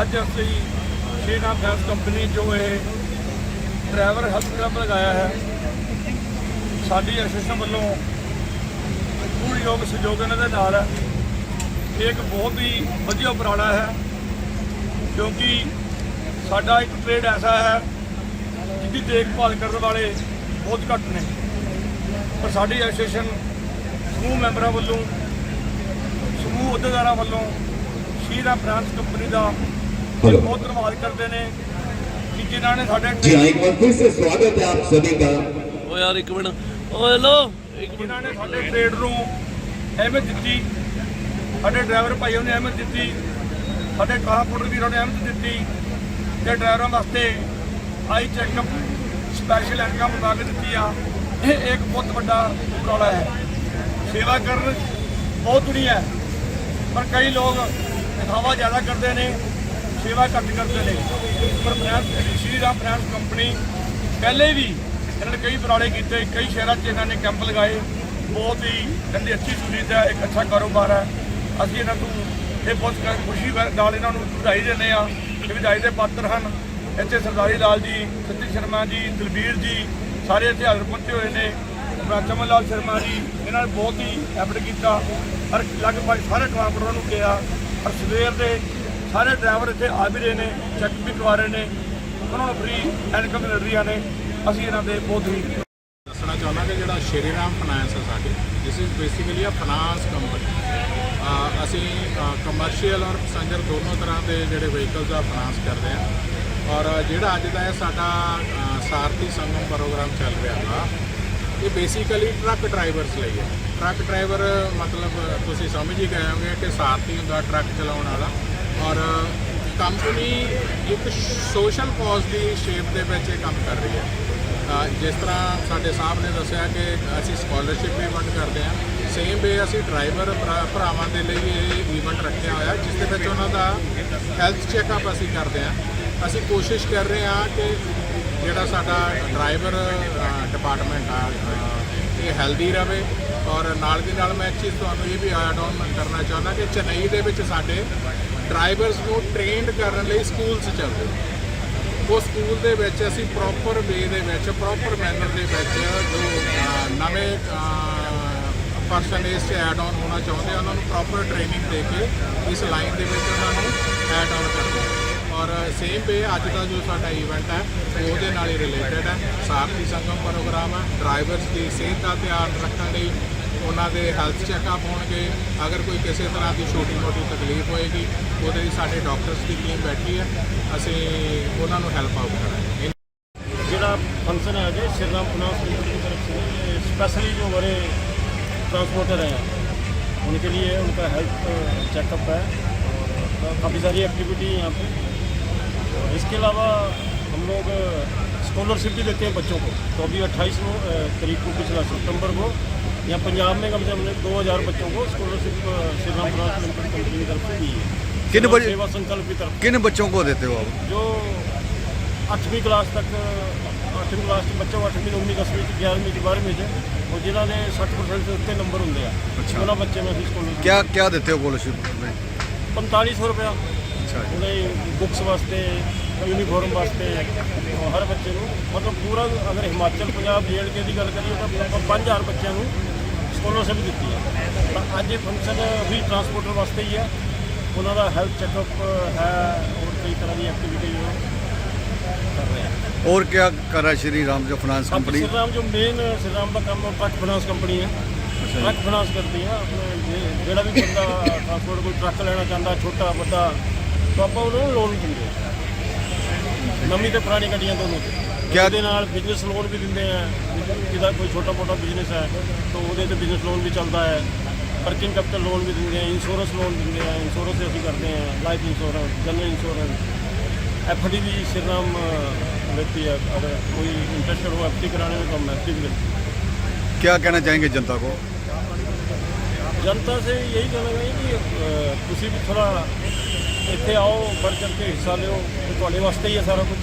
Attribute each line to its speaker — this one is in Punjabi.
Speaker 1: ਅੱਜ ਅਸੀਂ ਸ਼੍ਰੀ ਨਾਮ ਫੈਂਸ ਕੰਪਨੀ ਜੋ ਇਹ ਡਰਾਈਵਰ ਹੈਲਪ ਕੈਂਪ ਲਗਾਇਆ ਹੈ, ਸਾਡੀ ਐਸੋਸੀਏਸ਼ਨ ਵੱਲੋਂ ਪੂਰਨ ਯੋਗ ਸਹਿਯੋਗ ਇਹਨਾਂ ਦੇ ਨਾਲ ਹੈ। ਇਹ ਇੱਕ ਬਹੁਤ ਹੀ ਵਧੀਆ ਉਪਰਾਲਾ ਹੈ, ਕਿਉਂਕਿ ਸਾਡਾ ਇੱਕ ਟ੍ਰੇਡ ਐਸਾ ਹੈ, ਜਿਹਦੀ ਦੇਖਭਾਲ ਕਰਨ ਵਾਲੇ ਬਹੁਤ ਘੱਟ ਨੇ। ਪਰ ਸਾਡੀ ਐਸੋਸੀਏਸ਼ਨ ਸਮੂਹ ਮੈਂਬਰਾਂ ਵੱਲੋਂ, ਸਮੂਹ ਅਹੁਦੇਦਾਰਾਂ ਵੱਲੋਂ ਸ਼੍ਰੀ ਰਾਮ ਫਰਾਂਸ ਕੰਪਨੀ ਦਾ
Speaker 2: हेलो।
Speaker 1: ਬਹੁਤ ਧੰਨਵਾਦ ਕਰਦੇ ਨੇ ਕਿ ਜਿਨ੍ਹਾਂ ਨੇ ਸਾਡੇ
Speaker 2: जी हाँ एक बार फिर से स्वागत है आप सभी का
Speaker 3: ਓ ਯਾਰ ਇੱਕ ਮਿੰਟ ਓ ਹੈਲੋ ਇੱਕ ਮਿੰਟ
Speaker 1: ਜਿਨ੍ਹਾਂ ਨੇ ਸਾਡੇ ਟ੍ਰੇਡ ਨੂੰ ਅਹਿਮੀਅਤ ਦਿੱਤੀ ਸਾਡੇ ਡਰਾਈਵਰ ਭਾਈਆਂ ਨੇ ਅਹਿਮੀਅਤ ਦਿੱਤੀ ਸਾਡੇ ਟਰਾਂਸਪੋਰਟਰ ਵੀਰਾਂ ਨੇ ਅਹਿਮੀਅਤ ਦਿੱਤੀ ਤੇ ਡਰਾਈਵਰਾਂ ਵਾਸਤੇ ਆਈ ਚੈੱਕਅਪ ਸਪੈਸ਼ਲ ਇਨਕਮ ਬਣਾ ਕੇ ਦਿੱਤੀ ਆ ਇਹ ਇੱਕ ਬਹੁਤ ਵੱਡਾ ਉਪਰਾਲਾ ਹੈ ਸੇਵਾ ਕਰਨ ਬਹੁਤ ਦੁਨੀਆ ਹੈ ਪਰ ਕਈ ਲੋਕ ਦਿਖਾਵਾ ਜ਼ਿਆਦਾ ਕਰਦੇ ਨੇ ਸੇਵਾ ਘੱਟ ਕਰਦੇ ਨੇ। ਪਰ finance Shri Ram finance company ਪਹਿਲੇ ਵੀ ਇਹਨਾਂ ਨੇ ਕਈ ਉਪਰਾਲੇ ਕੀਤੇ, ਕਈ ਸ਼ਹਿਰਾਂ 'ਚ ਇਹਨਾਂ ਨੇ ਕੈਂਪ ਲਗਾਏ। ਬਹੁਤ ਹੀ ਕਹਿੰਦੇ ਅੱਛੀ ਸੁਵਿਧਾ ਹੈ, ਇੱਕ ਅੱਛਾ ਕਾਰੋਬਾਰ ਹੈ। ਅਸੀਂ ਇਹਨਾਂ ਨੂੰ ਇਹ ਬਹੁਤ ਖੁਸ਼ੀ ਨਾਲ ਇਹਨਾਂ ਨੂੰ ਵਧਾਈ ਦਿੰਦੇ ਆ ਕਿ ਵਧਾਈ ਦੇ ਪਾਤਰ ਹਨ। ਇੱਥੇ ਸਰਦਾਰੀ ਲਾਲ ਜੀ ਸਤੀ ਸ਼ਰਮਾ ਜੀ, ਦਲਬੀਰ ਜੀ, ਸਾਰੇ ਇੱਥੇ ਹਾਜ਼ਰ ਪਹੁੰਚੇ ਹੋਏ ਨੇ। ਆਪਣਾ ਚਮਨ ਲਾਲ ਸ਼ਰਮਾ ਜੀ, ਇਹਨਾਂ ਨੇ ਬਹੁਤ ਹੀ ਐਫਰਟ ਕੀਤਾ। ਔਰ ਲਗਭਗ ਸਾਰੇ ਟਰਾਂਸਪੋਰਟਰਾਂ ਨੂੰ ਕਿਹਾ। ਔਰ ਸਵੇਰ ਦੇ ਸਾਰੇ ਡਰਾਈਵਰ ਇੱਥੇ ਆ ਵੀ ਰਹੇ ਨੇ ਚੈੱਕ ਵੀ ਕਰਵਾ ਰਹੇ ਨੇ, ਉਹਨਾਂ ਨੂੰ ਫ੍ਰੀ ਇਨਕਮ ਮਿਲ ਰਹੀਆਂ ਨੇ, ਅਸੀਂ ਇਹਨਾਂ ਦੇ ਬਹੁਤ ਹੀ
Speaker 4: ਦੱਸਣਾ ਚਾਹੁੰਦਾ ਕਿ ਜਿਹੜਾ ਸ਼੍ਰੀ ਰਾਮ ਫਾਈਨਾਂਸ ਹੈ ਸਾਡੇ this is basically uh finance company ਅਸੀਂ ਕਮਰਸ਼ੀਅਲ ਔਰ ਪੈਸੰਜਰ ਦੋਨੋਂ ਤਰ੍ਹਾਂ ਦੇ ਜਿਹੜੇ ਵਹੀਕਲਸ ਦਾ ਫਾਈਨਾਂਸ ਕਰਦੇ ਹਾਂ। ਔਰ ਜਿਹੜਾ ਅੱਜ ਦਾ ਇਹ ਸਾਡਾ ਸਾਰਥੀ ਸੰਗਮ ਪ੍ਰੋਗਰਾਮ ਚੱਲ ਰਿਹਾ ਵਾ, ਇਹ ਬੇਸਿਕਲੀ ਟਰੱਕ ਡਰਾਈਵਰਸ ਲਈ ਹੈ। ਟਰੱਕ ਡਰਾਈਵਰ ਮਤਲਬ ਤੁਸੀਂ ਸਮਝ ਹੀ ਗਏ ਹੋਗੇ ਕਿ ਸਾਰਥੀ ਹੁੰਦਾ ਟਰੱਕ ਚਲਾਉਣ ਵਾਲਾ। ਔਰ ਕੰਪਨੀ ਇੱਕ ਸੋਸ਼ਲ ਕਾਜ਼ ਦੀ ਸ਼ੇਪ ਦੇ ਵਿੱਚ ਇਹ ਕੰਮ ਕਰ ਰਹੀ ਹੈ। ਜਿਸ ਤਰ੍ਹਾਂ ਸਾਡੇ ਸਾਹਿਬ ਨੇ ਦੱਸਿਆ ਕਿ ਅਸੀਂ ਸਕਾਲਰਸ਼ਿਪ ਵੀ ਵੰਡ ਕਰਦੇ ਹਾਂ ਸੇਮ ਵੇ ਅਸੀਂ ਡਰਾਈਵਰ ਭਰਾ- ਭਰਾਵਾਂ ਦੇ ਲਈ ਇਹ ਇਵੈਂਟ ਰੱਖਿਆ ਹੋਇਆ, ਜਿਸ ਦੇ ਵਿੱਚ ਉਹਨਾਂ ਦਾ ਹੈਲਥ ਚੈੱਕਅਪ ਅਸੀਂ ਕਰਦੇ ਹਾਂ। ਅਸੀਂ ਕੋਸ਼ਿਸ਼ ਕਰ ਰਹੇ ਹਾਂ ਕਿ ਜਿਹੜਾ ਸਾਡਾ ਡਰਾਈਵਰ ਡਿਪਾਰਟਮੈਂਟ ਆ ਇਹ ਹੈਲਦੀ ਰਹੇ ਔਰ ਨਾਲ ਦੀ ਨਾਲ ਮੈਂ ਇੱਕ ਚੀਜ਼ ਤੁਹਾਨੂੰ ਇਹ ਵੀ ਐਡ ਆਨ ਕਰਨਾ ਚਾਹੁੰਦਾ ਕਿ ਚੇਨਈ ਦੇ ਵਿੱਚ ਸਾਡੇ ਡਰਾਈਵਰਸ ਨੂੰ ਟ੍ਰੇਨਡ ਕਰਨ ਲਈ ਸਕੂਲਸ ਚੱਲਦੇ ਉਹ ਸਕੂਲ ਦੇ ਵਿੱਚ ਅਸੀਂ ਪ੍ਰੋਪਰ ਵੇ ਦੇ ਵਿੱਚ ਪ੍ਰੋਪਰ ਮੈਨਰ ਦੇ ਵਿੱਚ ਜੋ ਨਵੇਂ ਪਰਸਨ ਇਸ 'ਚ ਐਡ ਆਨ ਹੋਣਾ ਚਾਹੁੰਦੇ ਆ, ਉਹਨਾਂ ਨੂੰ ਪ੍ਰੋਪਰ ਟ੍ਰੇਨਿੰਗ ਦੇ ਕੇ ਇਸ ਲਾਈਨ ਦੇ ਵਿੱਚ ਉਹਨਾਂ ਨੂੰ ਐਡ ਆਨ ਕਰਦੇ ਔਰ ਸੇਮ ਵੇ ਅੱਜ ਦਾ ਜੋ ਸਾਡਾ ਇਵੈਂਟ ਹੈ, ਉਹਦੇ ਨਾਲ ਹੀ ਰਿਲੇਟਡ ਹੈ। ਸਾਰਥੀ ਸੰਗਮ ਪ੍ਰੋਗਰਾਮ ਹੈ ਡਰਾਈਵਰਸ ਦੀ ਸਿਹਤ ਦਾ ਧਿਆਨ ਰੱਖਣ ਲਈ ਉਹਨਾਂ ਦੇ ਹੈਲਥ ਚੈੱਕਅਪ ਹੋਣਗੇ ਅਗਰ ਕੋਈ ਕਿਸੇ ਤਰ੍ਹਾਂ ਦੀ ਛੋਟੀ ਮੋਟੀ ਤਕਲੀਫ ਹੋਏਗੀ ਉਹਦੇ ਲਈ ਸਾਡੇ ਡਾਕਟਰਸ ਦੀ ਟੀਮ ਬੈਠੀ ਹੈ ਅਸੀਂ ਉਹਨਾਂ ਨੂੰ ਹੈਲਪ ਆਊਟ ਕਰਾਂਗੇ
Speaker 5: ਜਿਹੜਾ फंक्शन है जी श्री राम फाइनांस कंपनी की तरफ से ये स्पेशली जो हमारे ट्रांसपोर्टर हैं उनके लिए उनका हेल्थ चेकअप है और काफ़ी सारी एक्टिविटी है यहाँ पे और इसके अलावा हम लोग स्कॉलरशिप भी देते हैं बच्चों को तो अभी अट्ठाईस तारीख को पिछला सितंबर को यहाँ पंजाब में कम से कम हमने दो हज़ार बच्चों को scholarship Shri Ram finance limited company की तरफ से दी है
Speaker 6: किन बजे-
Speaker 5: सेवा संकल्प की तरफ
Speaker 6: किन बच्चों को देते हो आप
Speaker 5: जो ਅੱਠਵੀਂ ਕਲਾਸ ਤੱਕ ਅੱਠਵੀਂ ਕਲਾਸ ਚ ਬੱਚੇ ਅੱਠਵੀਂ ਨੌਵੀਂ ਦਸਵੀਂ ਚ 11ਵੀਂ ਚ 12ਵੀਂ ਚ ਉਹ ਜਿਨ੍ਹਾਂ ਦੇ 60% ਦੇ ਉੱਤੇ ਨੰਬਰ ਹੁੰਦੇ ਆ ਉਹਨਾਂ ਬੱਚੇ ਨੂੰ ਅਸੀਂ ਸਕੂਲ
Speaker 6: क्या क्या देते हो स्कॉलरशिप में
Speaker 5: 4500 ਰੁਪਇਆ
Speaker 6: अच्छा जी
Speaker 5: ਉਹਦੇ ਬੁੱਕਸ ਵਾਸਤੇ ਯੂਨੀਫਾਰਮ ਵਾਸਤੇ ਉਹ ਹਰ ਬੱਚੇ ਨੂੰ ਮਤਲਬ ਪੂਰਾ ਅਗਰ ਹਿਮਾਚਲ ਪੰਜਾਬ ਜੇਐਂਡਕੇ ਦੀ ਗੱਲ ਕਰੀਏ ਤਾਂ ਆਪਾਂ 5000 ਬੱਚਿਆਂ ਨੂੰ ਸਕਾਲਰਸ਼ਿਪ ਦਿੱਤੀ ਹੈ ਤਾਂ ਅੱਜ ਇਹ ਫੰਕਸ਼ਨ ਵੀ ਟਰਾਂਸਪੋਰਟਰ ਵਾਸਤੇ ਹੀ ਹੈ ਉਹਨਾਂ ਦਾ ਹੈਲਥ ਚੈੱਕਅਪ ਹੈ ਹੋਰ ਕਈ ਤਰ੍ਹਾਂ ਦੀ ਐਕਟੀਵਿਟੀ ਉਹ ਕਰ ਰਹੇ ਆ
Speaker 6: और क्या कर रहा है श्री राम जो फाइनेंस
Speaker 5: अब
Speaker 6: कंपनी
Speaker 5: श्री राम जो मेन श्री राम का काम ट्रक फाइनेंस कंपनी है ट्रक फाइनेंस करती है अपने जे- ਜਿਹੜਾ ਵੀ ਬੰਦਾ ਟਰਾਂਸਪੋਰਟ ਕੋਈ ਟਰੱਕ ਲੈਣਾ ਚਾਹੁੰਦਾ ਛੋਟਾ ਵੱਡਾ ਤਾਂ ਆਪਾਂ ਉਹਨੂੰ ਲੋਨ ਦਿੰਦੇ ਹਾਂ ਨਵੀਂ ਤੇ ਪੁਰਾਣੀ ਗੱਡੀਆਂ ਦੋਨੋਂ ਤੇ
Speaker 6: ਕਿਆ-
Speaker 5: ਉਹਦੇ ਨਾਲ ਬਿਜ਼ਨਸ ਲੋਨ ਵੀ ਦਿੰਦੇ ਆ ਜਿਹਦਾ ਕੋਈ ਛੋਟਾ ਮੋਟਾ ਬਿਜ਼ਨਸ ਹੈ ਤਾਂ ਉਹਦੇ ਤੇ ਬਿਜ਼ਨਸ ਲੋਨ ਵੀ ਚੱਲਦਾ ਹੈ ਵਰਕਿੰਗ ਕੈਪੀਟਲ ਲੋਨ ਵੀ ਦਿੰਦੇ ਆ ਇੰਸ਼ੋਰੈਂਸ ਲੋਨ ਦਿੰਦੇ ਆ ਇੰਸ਼ੋਰੈਂਸ ਅਸੀਂ ਕਰਦੇ ਆ life insurance general insurance F D भी श्री राम लेती है अगर कोई इंटरेस्टेड हो एफ डी कराने में तो हम एफ डी भी लेते हैं
Speaker 6: क्या कहना चाहेंगे जनता को
Speaker 5: जनता से यही कहना चाहिए कि अ, ਤੁਸੀਂ ਵੀ ਥੋੜਾ ਇੱਥੇ ਆਓ ਵੱਧ ਚੜ ਕੇ ਹਿੱਸਾ ਲਿਓ ਤੇ ਤੁਹਾਡੇ ਵਾਸਤੇ ਹੀ ਹੈ ਸਾਰਾ ਕੁਝ